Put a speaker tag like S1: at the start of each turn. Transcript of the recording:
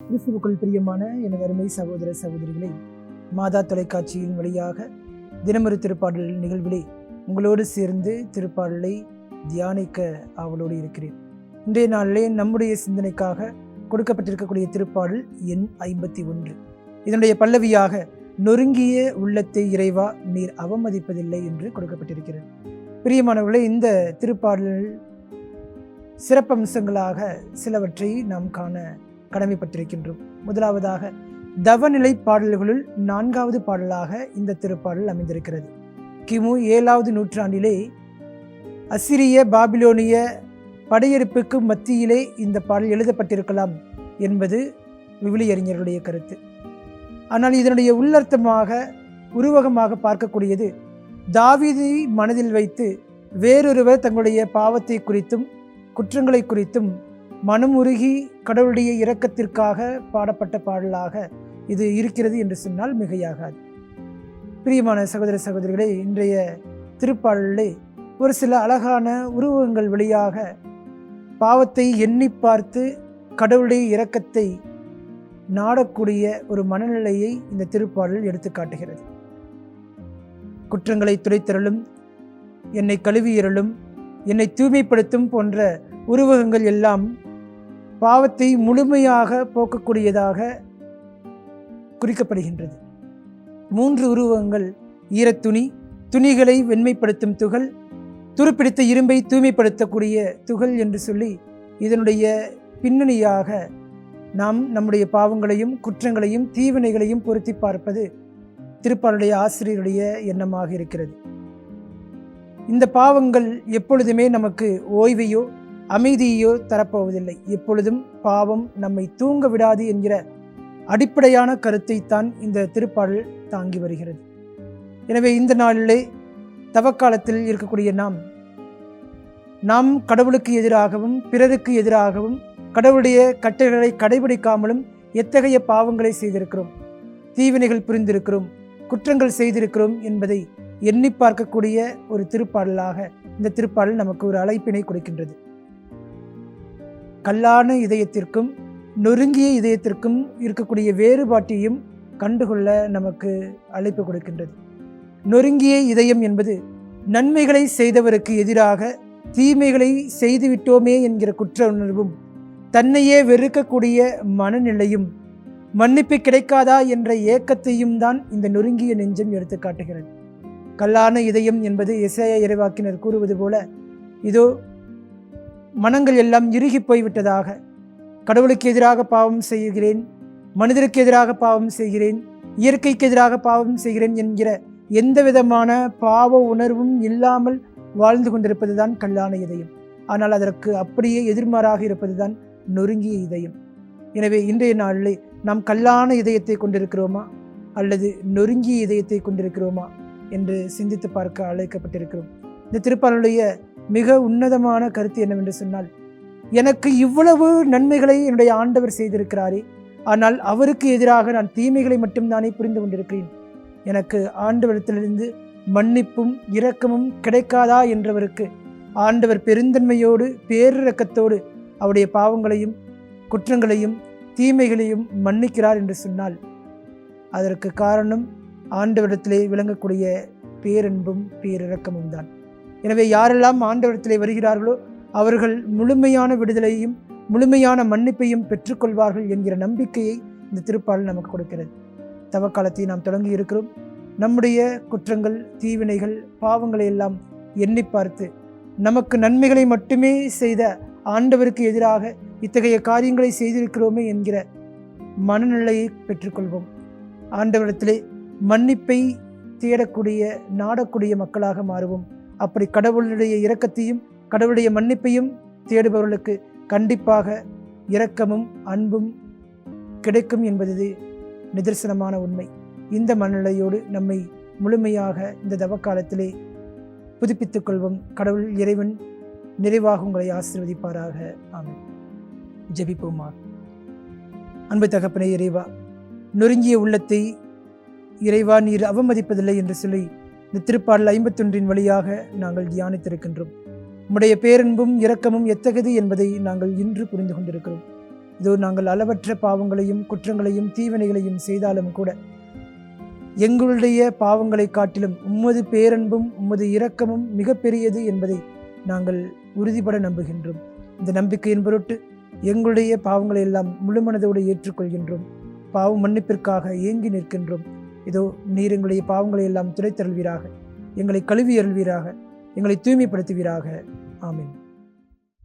S1: கிறிஸ்துவுக்குள் பிரியமான எனது அருமை சகோதர சகோதரிகளை மாதா தொலைக்காட்சியின் வழியாக தினமொரு திருப்பாடல் நிகழ்விலே உங்களோடு சேர்ந்து திருப்பாடலை தியானிக்க ஆவலோடு இருக்கிறேன். இன்றைய நாளிலே நம்முடைய சிந்தனைக்காக கொடுக்கப்பட்டிருக்கக்கூடிய திருப்பாடல் எண் ஐம்பத்தி ஒன்று. இதனுடைய பல்லவியாக நொறுங்கிய உள்ளத்தை இறைவா நீர் அவமதிப்பதில்லை என்று கொடுக்கப்பட்டிருக்கிறது. பிரியமானவர்களே இந்த திருப்பாடல் சிறப்பம்சங்களாக சிலவற்றை நாம் காண கடமைப்பட்டிருக்கின்றோம். முதலாவதாக தவநிலை பாடல்களுள் நான்காவது பாடலாக இந்த திருப்பாடல் அமைந்திருக்கிறது. கிமு ஏழாவது நூற்றாண்டிலே அசிரிய பாபிலோனிய படையெடுப்புக்கு மத்தியிலே இந்த பாடல் எழுதப்பட்டிருக்கலாம் என்பது விவிலியறிஞர்களுடைய கருத்து. ஆனால் இதனுடைய உள்ளர்த்தமாக உருவகமாக பார்க்கக்கூடியது தாவிதை மனதில் வைத்து வேறொருவர் தங்களுடைய பாவத்தை குறித்தும் குற்றங்களை குறித்தும் மனமுருகி கடவுளுடைய இரக்கத்திற்காக பாடப்பட்ட பாடலாக இது இருக்கிறது என்று சொன்னால் மிகையாகாது. பிரியமான சகோதர சகோதரிகளே இன்றைய திருப்பாடலே ஒரு சில அழகான உருவகங்கள் வழியாக பாவத்தை எண்ணி பார்த்து கடவுளுடைய இரக்கத்தை நாடக்கூடிய ஒரு மனநிலையை இந்த திருப்பாடல் எடுத்து காட்டுகிறது. குற்றங்களை துடைத்தரலும் என்னை கழுவியறலும் என்னை தூய்மைப்படுத்தும் போன்ற உருவகங்கள் எல்லாம் பாவத்தை முழுமையாக போக்கக்கூடியதாக குறிக்கப்படுகின்றது. மூன்று உருவகங்கள் ஈரத்துணி துணிகளை வெண்மைப்படுத்தும் துகள் துருப்பிடித்த இரும்பை தூய்மைப்படுத்தக்கூடிய துகள் என்று சொல்லி இதனுடைய பின்னணியாக நாம் நம்முடைய பாவங்களையும் குற்றங்களையும் தீவினைகளையும் பொருத்தி பார்ப்பது திருப்பாளுடைய ஆசிரியருடைய எண்ணமாக இருக்கிறது. இந்த பாவங்கள் எப்பொழுதுமே நமக்கு ஓய்வையோ அமைதியோ தரப்போவதில்லை. எப்பொழுதும் பாவம் நம்மை தூங்க விடாது என்கிற அடிப்படையான கருத்தை தான் இந்த திருப்பாடல் தாங்கி வருகிறது. எனவே இந்த நாளிலே தவக்காலத்தில் இருக்கக்கூடிய நாம் நாம் கடவுளுக்கு எதிராகவும் பிறருக்கு எதிராகவும் கடவுளுடைய கட்டளைகளை கடைபிடிக்காமலும் எத்தகைய பாவங்களை செய்திருக்கிறோம்? தீவினைகள் புரிந்திருக்கிறோம் குற்றங்கள் செய்திருக்கிறோம் என்பதை எண்ணி பார்க்கக்கூடிய ஒரு திருப்பாடலாக இந்த திருப்பாடல் நமக்கு ஒரு அழைப்பினை கொடுக்கின்றது. கல்லான இதயத்திற்கும் நொறுங்கிய இதயத்திற்கும் இருக்கக்கூடிய வேறுபாட்டையும் கண்டுகொள்ள நமக்கு அழைப்பு கொடுக்கின்றது. நொறுங்கிய இதயம் என்பது நன்மைகளை செய்தவருக்கு எதிராக தீமைகளை செய்துவிட்டோமே என்கிற குற்ற உணர்வும் தன்னையே வெறுக்கக்கூடிய மனநிலையும் மன்னிப்பு கிடைக்காதா என்ற ஏக்கத்தையும் தான் இந்த நொறுங்கிய நெஞ்சம் எடுத்து காட்டுகிறது. கல்லான இதயம் என்பது இசைய இறைவாக்கினர் கூறுவது போல இதோ மனங்கள் எல்லாம் இறுகி போய்விட்டதாக. கடவுளுக்கு எதிராக பாவம் செய்கிறேன் மனிதருக்கு எதிராக பாவம் செய்கிறேன் இயற்கைக்கு எதிராக பாவம் செய்கிறேன் என்கிற எந்த விதமான பாவ உணர்வும் இல்லாமல் வாழ்ந்து கொண்டிருப்பது தான் கல்லான இதயம். ஆனால் அதற்கு அப்படியே எதிர்மாறாக இருப்பது தான் நொறுங்கிய இதயம். எனவே இன்றைய நாளில் நாம் கல்லான இதயத்தை கொண்டிருக்கிறோமா? அல்லது நொறுங்கிய இதயத்தை கொண்டிருக்கிறோமா? என்று சிந்தித்து பார்க்க அழைக்கப்பட்டிருக்கிறோம். இந்த திருப்பாலுடைய மிக உன்னதமான கருத்து என்னவென்று சொன்னால் எனக்கு இவ்வளவு நன்மைகளை என்னுடைய ஆண்டவர் செய்திருக்கிறாரே ஆனால் அவருக்கு எதிராக நான் தீமைகளை மட்டும்தானே புரிந்து கொண்டிருக்கிறேன். எனக்கு ஆண்டவரத்திலிருந்து மன்னிப்பும் இரக்கமும் கிடைக்காதா என்றவருக்கு ஆண்டவர் பெருந்தன்மையோடு பேரிரக்கத்தோடு அவருடைய பாவங்களையும் குற்றங்களையும் தீமைகளையும் மன்னிக்கிறார் என்று சொன்னால் அதற்கு காரணம் ஆண்டவரிடத்திலே விளங்கக்கூடிய பேரன்பும் பேரிரக்கமும் தான் எனவே யாரெல்லாம் ஆண்டவரத்திலே வருகிறார்களோ அவர்கள் முழுமையான விடுதலையும் முழுமையான மன்னிப்பையும் பெற்றுக்கொள்வார்கள் என்கிற நம்பிக்கையை இந்த திருப்பாடல் நமக்கு கொடுக்கிறது. தவக்காலத்தை நாம் தொடங்கி இருக்கிறோம். நம்முடைய குற்றங்கள் தீவினைகள் பாவங்களை எல்லாம் எண்ணி பார்த்து நமக்கு நன்மைகளை மட்டுமே செய்த ஆண்டவருக்கு எதிராக இத்தகைய காரியங்களை செய்திருக்கிறோமே என்கிற மனநிலையை பெற்றுக்கொள்வோம். ஆண்டவரிடத்திலே மன்னிப்பை தேடக்கூடிய நாடக்கூடிய மக்களாக மாறுவோம். அப்படி கடவுளுடைய இரக்கத்தையும் கடவுளுடைய மன்னிப்பையும் தேடுபவர்களுக்கு கண்டிப்பாக இரக்கமும் அன்பும் கிடைக்கும் என்பது நிதர்சனமான உண்மை. இந்த மனநிலையோடு நம்மை முழுமையாக இந்த தவக்காலத்திலே புதுப்பித்துக் கொள்வோம். கடவுள் இறைவன் நிறைவாக உங்களை ஆசீர்வதிப்பாராக. ஆமென். ஜபிப்போமா? அன்பு தகப்பனே இறைவா நொறுங்கிய உள்ளத்தை இறைவா நீர் அவமதிப்பதில்லை என்று சொல்லி இந்த திருப்பாடல் ஐம்பத்தொன்றின் வழியாக நாங்கள் தியானித்திருக்கின்றோம். உம்முடைய பேரன்பும் இரக்கமும் எத்தகது என்பதை நாங்கள் இன்று புரிந்து கொண்டிருக்கிறோம். இதோ நாங்கள் அளவற்ற பாவங்களையும் குற்றங்களையும் தீவினைகளையும் செய்தாலும் கூட எங்களுடைய பாவங்களை காட்டிலும் உம்மது பேரன்பும் உம்மது இரக்கமும் மிகப்பெரியது என்பதை நாங்கள் உறுதிபட நம்புகின்றோம். இந்த நம்பிக்கையின் பொருட்டு எங்களுடைய பாவங்களை எல்லாம் முழுமனதோடு ஏற்றுக்கொள்கின்றோம். பாவம் மன்னிப்பிற்காக ஏங்கி நிற்கின்றோம். இதோ நீர் எங்களுடைய பாவங்களை எல்லாம் துடைத்தருள்வீராக. எங்களை கழுவி அருள்வீராக. எங்களை தூய்மைப்படுத்துவீராக. ஆமீன்.